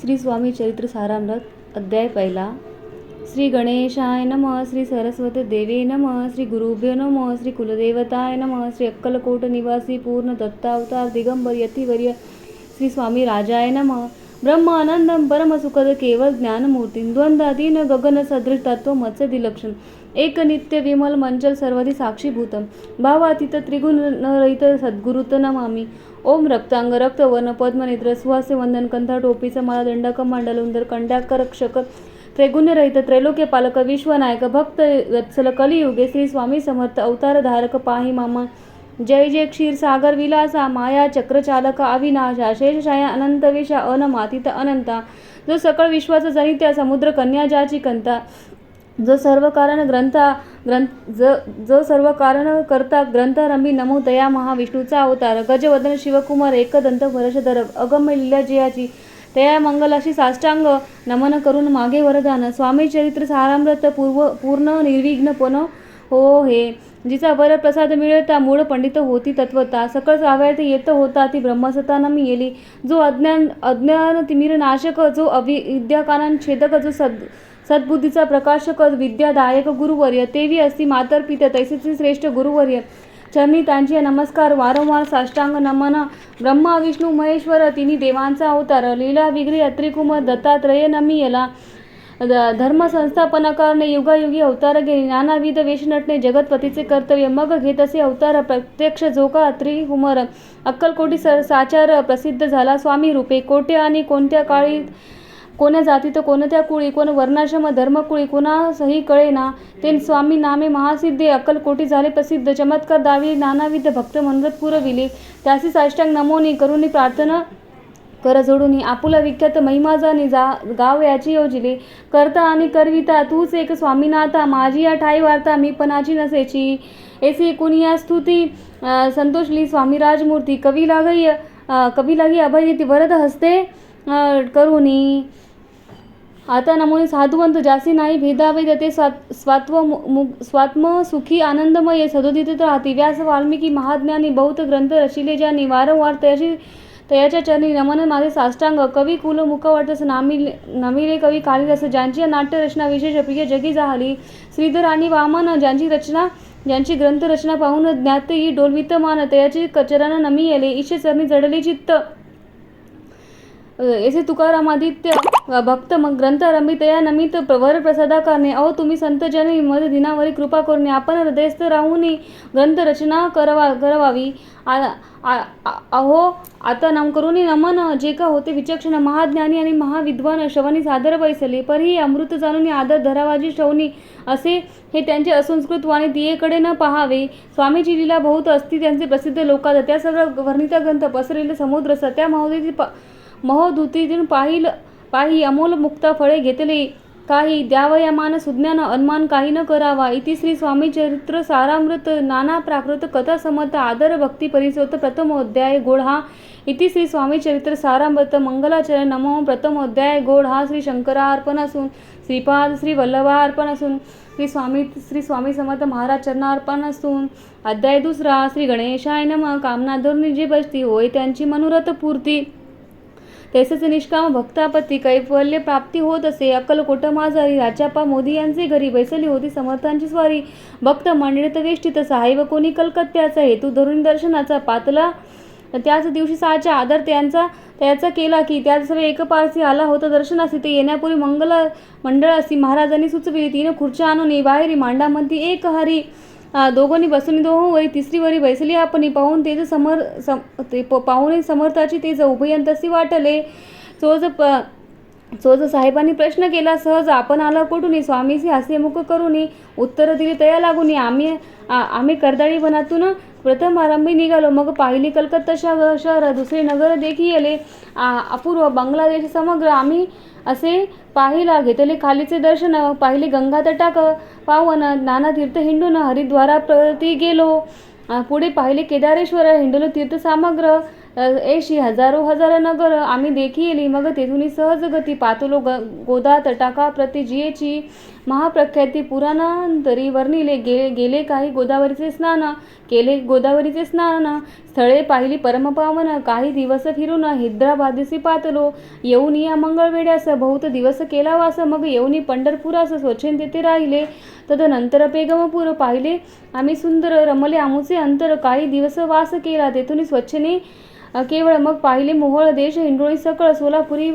श्री स्वामी चरित्र सारामृत अध्याय पहिला. श्री गणेशाय नम श्री सरस्वती देवे नम श्री गुरुभ्यो नम श्री कुलदेवताय नम श्री अक्कलकोट निवासी पूर्ण दत्तावतार दिगंबर यतिवर्य श्री स्वामी राजाय नम. ब्रह्म आनंदम परम सुखद केवळ ज्ञानमूर्ती द्वंद्वाधीन गगन सदृश तत्व दिलक्षण एक नित्य विमल मंचल सर्वधी साक्षीभूतम भावातीत त्रिगुण रहित सद्गुरुत नमामी ओम रक्तांग रक्तवर्ण पद्मनेत्र सुहास्य वंदन कंथा टोपीचा माळा दंडक मंडल उंदर कंड्याकर रक्षक त्रैगुण्यरहित त्रैलोक्य पालक विश्वनायक भक्त वत्सल कलियुगे श्री स्वामी समर्थ अवतार धारक पाही मामा जय जय क्षीर सागर विलासा माया चक्रचालक अविनाशा शेषशाया अनंत विषा अन मातीत अनंता. जो सकळ विश्वाचा जनित्या समुद्र कन्या ज्याची कंता. जो सर्व कारण ग्रंथा ग्रंथ ज जो सर्व कारण करता ग्रंथारंभी नमो दया महाविष्णूचा अवतार. गजवदन शिवकुमार एकदंत भरशधर अगम्य लीला जयाची तया मंगलाशी साष्टांग नमन करून मागे वरदान. स्वामी चरित्र सारामृत पूर्व पूर्ण निर्विघ्नपण हो हे. जिचा वर प्रसाद मिळता मूळ पंडित होती तत्वता. सकळ सावयात येत होता ती ब्रह्मसता मी येली. जो अज्ञान अज्ञान तिमिर नाशक जो अविद्याकानान छेदक जो सद सद्बुद्धीचा प्रकाशक विद्यादायक गुरुवर्य तेवी असती मातर पित्या तैसेचे श्रेष्ठ गुरुवर्य. चरणी त्यांचे नमस्कार वारंवार साष्टांग नमन. ब्रह्मा विष्णू महेश्वर तिन्ही देवांचा अवतार. लीला विग्री अत्रिकुमार दत्तात्रय नमी येला धर्म संस्थापना करणे युगायुगी अवतार घेणे नानाविध वेश नटणे जगतपतीचे कर्तव्य मग घेत असे अवतार प्रत्यक्ष जोका अत्री अक्कलकोटी सर साचार प्रसिद्ध झाला स्वामी रूपे कोटे आणि कोणत्या काळी कोण्या तर कोणत्या कुळी कोण वर्णाश्रम धर्मकुळी कोणासही कळेना ते स्वामी नामे महासिद्धे अक्कलकोटी झाले प्रसिद्ध चमत्कार दावी नानाविध भक्त मनोरथ पुरविले त्यासी साष्टांग नमोनी करुणी प्रार्थना कर जोडून आपुला विख्यात महिमा जाणी जा गाव याची योजिली. करता आणि करविता तूच एक स्वामीनाथा माझी या ठाई वार्ता मी पणाची नसेची ऐसी कुनिया स्तुती संतोषली स्वामी राजमूर्ती कवी लागई कवी लागी अभयती वरद हस्ते करूनी करुणी. आता नमुने साधुवंत जासी नाही भेदाभेद ते स्वात स्वात्व मु- मु- स्वात्म सुखी आनंदमय सदोदित राहती. व्यास वाल्मिकी महाज्ञानी बहुत ग्रंथ रचिले ज्यांनी वारंवार त्याची तयाच्या चरणी नमन माझे साष्टांग कवी कुल मुखवाटस नामिले नमिले कवी कालिदास ज्यांची नाट्यरचना विशेष प्रिय जगी झाली श्रीधर आणि वामन ज्यांची रचना ज्यांची ग्रंथरचना पाहून ज्ञातही डोलवित मान तयाची कचरानं नमी येले ईशे चरणी जडले चित्त येथे तुकारामादित्य भक्त मग ग्रंथ रमितया नमित वर प्रसादा करणे अहो तुम्ही संत जन मद दिनावरी कृपा करणे आपण हृदयस्थ राहूनही ग्रंथ रचना करवा करवावी. आ- अहो आता नम करून नमन जे का होते विचक्षण महाज्ञानी आणि महाविद्वान श्रवणी सादर बैसले परी अमृत जाणून आदर धरावाजी श्रवणी असे हे त्यांचे असंस्कृत वाणी दियेकडे न पहावे. स्वामीची लीला बहुत असती त्यांचे प्रसिद्ध लोकात त्या सर्व वर्णिता ग्रंथ पसरलेले समुद्र सत्या महोदयची पा महोदूतीतून पाहिल पाही अमोल मुक्ता फळे घेतले काही द्यावयामान सुज्ञान अनुमान काही न करावा इति श्री स्वामी चरित्र सारामृत नाना प्राकृत कथा समर्थ आदर भक्ती परिसोत प्रथम अध्याय गोड हा इति श्री स्वामी चरित्र सारामृत मंगलाचरण नमो प्रथम अध्याय गोड हा श्री शंकरा अर्पण असून श्रीपाद श्री वल्लभा अर्पण असून श्री स्वामी श्री स्वामी समर्थ महाराज चरणा अर्पण असून अध्याय दुसरा श्री गणेशाय नम कामना धोरणी जे बसती होय त्यांची मनोरथ पूर्ती तसेच निष्काम भक्तापती कैफल्य प्राप्ती होत असे अक्कलकोट माझारी राजापा मोदी यांचे घरी बैसली होती समर्थांची स्वारी. भक्त मंडळीत वेष्टीत साहेब कोणी कलकत्त्याचा हेतू धरून दर्शनाचा पातला. त्याच दिवशी सहाच्या आदर त्यांचा त्याचा केला की त्याच एक पारसी आला होता दर्शनासी ते येण्यापूर्वी मंगल मंडळासी महाराजांनी सुचविली तीन खुर्च्या आणून बाहेरी मांडामध्ये एक हरी दोघांनी बसून दोहो वरी तिसरी वरी बैसली आपण. पाहून तेज समर सम ते प- पाहुणे समर्थाची तेज उभयंतसी वाटले चोज प चोज साहेबांनी प्रश्न केला सहज आपण आला कुठून स्वामीसी हास्यमुख करून उत्तर दिली तया लागून आम्ही आम्ही कर्दाळी वनातून प्रथम आरंभी निघालो. मग पाहिली कलकत्ता शहर शहर दुसरे नगर देखी येले आ- अपूर्व बांगलादेश समग्र आम्ही असे पाहिला. घेतले खालीचे दर्शन पाहिले गंगा तटाक पावन नाना तीर्थ हिंडून हरिद्वारा प्रती गेलो. पुढे पाहिले केदारेश्वर हिंडलो तीर्थ सामग्र एशी हजारो हजार नगर आम्ही देखी येली मग तेथून सहज गती पातलो ग गोदा तटाका प्रति जियेची महाप्रख्याती पुराणांतरी वर्णिले गे गेले काही गोदावरीचे स्नान केले गोदावरीचे स्नान स्थळे पाहिली परमपावन काही दिवस फिरून हैदराबादीसी पातलो येऊन या मंगळवेड्यास बहुत दिवस केला वास मग येऊन पंढरपुरास स्वच्छेन तेथे राहिले. तदनंतर पेगमपूर पाहिले आम्ही सुंदर रमले आमुचे अंतर काही दिवस वास केला तेथून स्वच्छने केवळ मग पाहिले मोहळ देश हिंडोळी सकळ सोलापुरी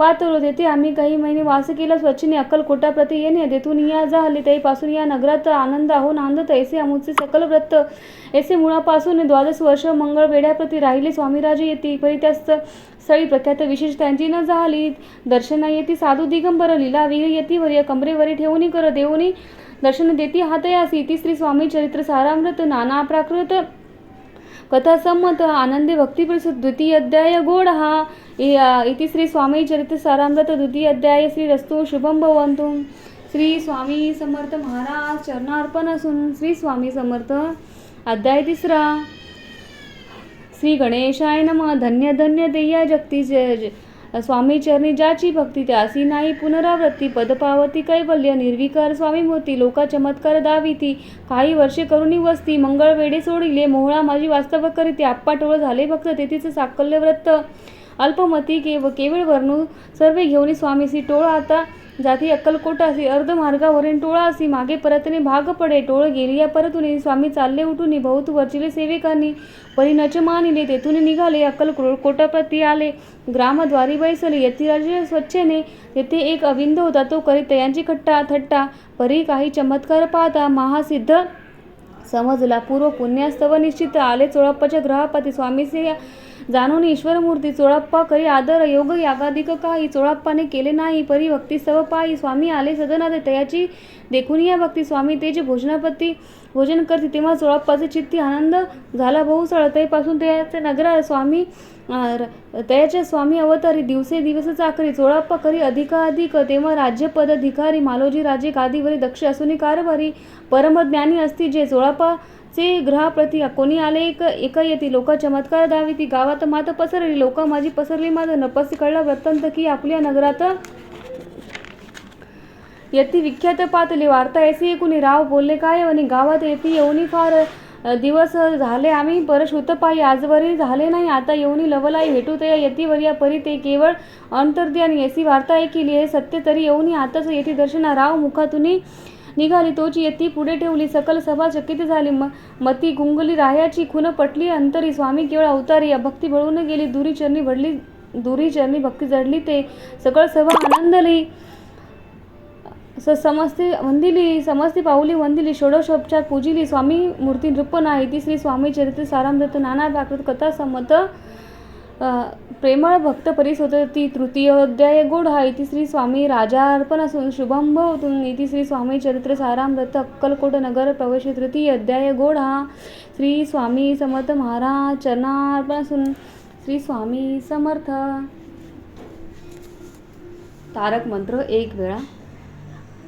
व होते. ते आम्ही काही महिने वास केला स्वच्छने अक्कलकोटाप्रती येणे तेथून या झाले त्यापासून या नगरात आनंद आहो नांदत ऐसे अमुचे सकल व्रत. ऐसे मुळापासून द्वादश वर्ष मंगळ वेड्याप्रती राहिले. स्वामीराजे येते परी त्या स्थळी प्रख्यात विशेष त्यांची न झाली दर्शना येती साधू दिगंबर लीला वीर येती वर्य कमरेवरी ठेवणी कर देऊनी. दर्शन देती हातयासी. इति श्री स्वामी चरित्र सारामृत नाना प्राकृत कथा संमत आनंदी भक्तिप्रसूत द्वितीय अध्याय गोड हा. इति श्री स्वामी चरित्र सारामृत द्वितीय अध्याय श्री रस्तु शुभम भवंतु श्री स्वामी समर्थ महाराज चरणार्पण असून श्री स्वामी समर्थ अध्याय तिसरा. श्री गणेशाय नम. धन्य धन्य देया जगती ज- स्वामीचरणी स्वामी चरणी ज्याची भक्ती त्यासी नाही पुनरावृत्ती पदपावती कैवल्य निर्विकार स्वामी मूर्ती लोका चमत्कार दाविती. काही वर्षे करुणी वस्ती मंगळ वेडे सोडिले मोहळा माझी वास्तव करीती आप्पा टोळ झाले भक्त तेथीच साकल्य व्रत. अल्पमती केव केवळ वर्णू सर्वे घेऊन स्वामीसी टोळ आता जाती अक्कलकोटासी अर्धमार्गावरील टोळा असी मागे परतने भाग पडे टोळ गेली या परतुनी स्वामी चालले उठून बहुत वरचिले सेवेकांनी. परी नच मानिले तेथून निघाले अक्कल कोटाप्रती आले. ग्रामद्वारी बैसले यतिराजे स्वच्छेने तेथे एक अविंद होता तो करीत तयांची खट्टा थट्टा. परी काही चमत्कार पाहता महासिद्ध समजला. पूर्व पुण्यास्तव निश्चित आले चोळप्पाच्या ग्रहापती स्वामीचे जाणून ईश्वरमूर्ती चोळाप्पा करी आदर योग यागाधिक काही चोळाप्पाने केले नाही. परी भक्तिस्तव पायी स्वामी आले सदनात तयाची. देखून या भक्ती स्वामी तेजे भोजनापती भोजन करते. तेव्हा चोळाप्पाचे चित्ती आनंद झाला. बहुसळ तैपासून त्याचे नगरा स्वामी तयाचे र- तयाच्या स्वामी अवतारी दिवसे दिवस चाकरी. चोळाप्पा करी अधिकाधिक. तेव्हा राज्यपद अधिकारी मालोजी राजे गादीवरी दक्ष असुनी कारभारी परमज्ञानी असती. जे से ग्रहाप्रती कोणी आले एक एक येती? लोक चमत्कार दावी ती गावात मात पसरली. लोक माझी पसरली माझं नपसी कळला वृत्तांत की आपल्या नगरात येती विख्यात पातली वार्ता ऐसी एकूणी राव बोलले काय? आणि गावात येती येऊनी फार दिवस झाले आम्ही. परशुत पायी आजवरी झाले नाही. आता येऊनी लवलाई. भेटू तया येतीवर या परी. ते केवळ अंतर्दी आणि येसी वार्ता ऐकिली. हे सत्य तरी येऊनी. आताच येती दर्शना. राव मुखातून निघाली तोची येती पुढे ठेवली सकल सभा चकित झाली. म मती गुंगली राह्याची खुन पटली अंतरी स्वामी केवळ अवतारी या भक्ती बळून गेली. दुरी चरणी भडली दुरी चरणी भक्ती जडली ते. सकळ सभा आनंदली. स समस्ती वंदिली समस्ती पाऊली वंदिली. षोडशोपचार पूजिली स्वामी मूर्ती नृप नाही. ती श्री स्वामी चरित्र सारामृत नाना प्राकृत कथा संमत प्रेमळ भक्त परीस होत ती तृतीय अध्याय गोड हा. इति श्री स्वामी राजा अर्पण असून शुभम भवतून. इति श्री स्वामी चरित्र सारामृत अक्कलकोट नगर प्रवेश तृतीय अध्याय गोड हा. श्री स्वामी समर्थ महाराज चरणार्पण असून श्री स्वामी समर्थ. तारक मंत्र एक वेळा.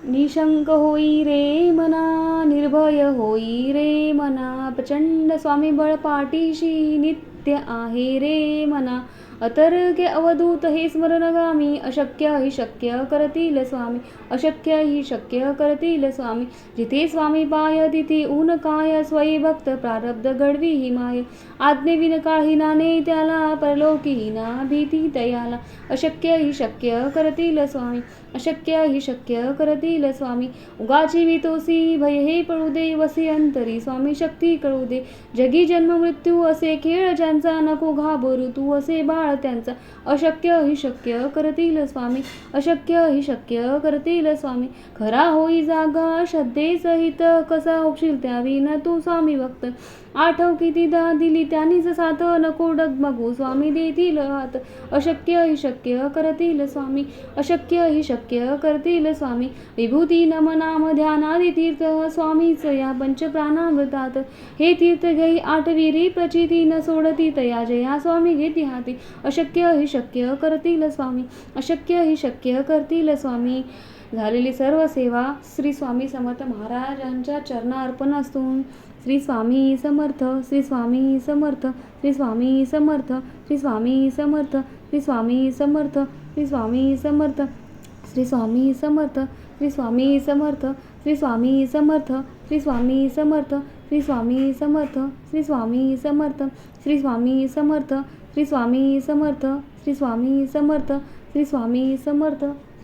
निशंक होई रे मना निर्भय होई रे मना. प्रचंड स्वामी बळ पाठीशी नित्य आहे रे मना. अतर्क्य अवधूत हे स्मरणगामी अशक्य हि शक्य करतील स्वामी अशक्य हि शक्य करतील स्वामी जिथे स्वामी पाय तिथे ऊन काय स्वयं भक्त प्रारब्ध घडवी हि माय. आज्ञेविन काही नाने त्याला परलोकी ना भीती तयाला अशक्य हि शक्य करतील स्वामी अशक्य हि शक्य करतील स्वामी. उगाची वितोसी भय हे पळू दे वसे अंतरी स्वामी शक्ती कळू दे. जगी जन्म मृत्यू असे खेळ ज्यांचा नको घाबरू तू असे बाळ. त्यांचा. अशक्य ही शक्य करतील स्वामी. अशक्य ही शक्य करतील स्वामी. खरा होई जागा श्रद्धेसहित कसा होशील त्या विना तू स्वामी भक्त. आठव कितीदा दिली त्यांनीच साथ नको डगमगू स्वामी देतील हात. अशक्य हि शक्य करतील स्वामी अशक्य हि शक्य करतील स्वामी. विभूती नमनाम ध्यानादि तीर्थ स्वामीच या पंचप्राणामृतात हे तीर्थ घेई आठविरी प्रचिती न सोडती तया जया स्वामी घेती हाती अशक्य हि शक्य करतील स्वामी अशक्य हि शक्य करतील स्वामी. झालेली सर्व सेवा श्री स्वामी समर्थ महाराजांच्या चरणा अर्पण असून श्री स्वामी समर्थ श्री स्वामी समर्थ श्री स्वामी समर्थ श्री स्वामी समर्थ श्री स्वामी समर्थ श्री स्वामी समर्थ श्री स्वामी समर्थ श्री स्वामी समर्थ श्री स्वामी समर्थ श्री स्वामी समर्थ श्री स्वामी समर्थ श्री स्वामी समर्थ श्री स्वामी समर्थ श्री स्वामी समर्थ श्री स्वामी समर्थ श्री स्वामी समर्थ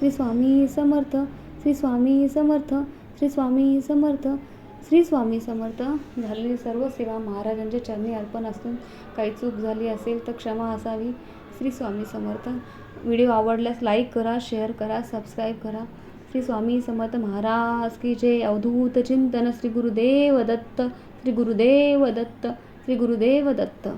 श्री स्वामी समर्थ श्री स्वामी समर्थ श्री स्वामी समर्थ श्री स्वामी समर्थ. झालेली सर्व सेवा महाराजांच्या चरणी अर्पण असून काही चूक झाली असेल तर क्षमा असावी. श्री स्वामी समर्थ. व्हिडिओ आवडल्यास लाईक करा शेअर करा सबस्क्राईब करा. श्री स्वामी समर्थ महाराज की जय. अवधूत चिंतन श्री गुरुदेव दत्त श्री गुरुदेव दत्त श्री गुरुदेव दत्त.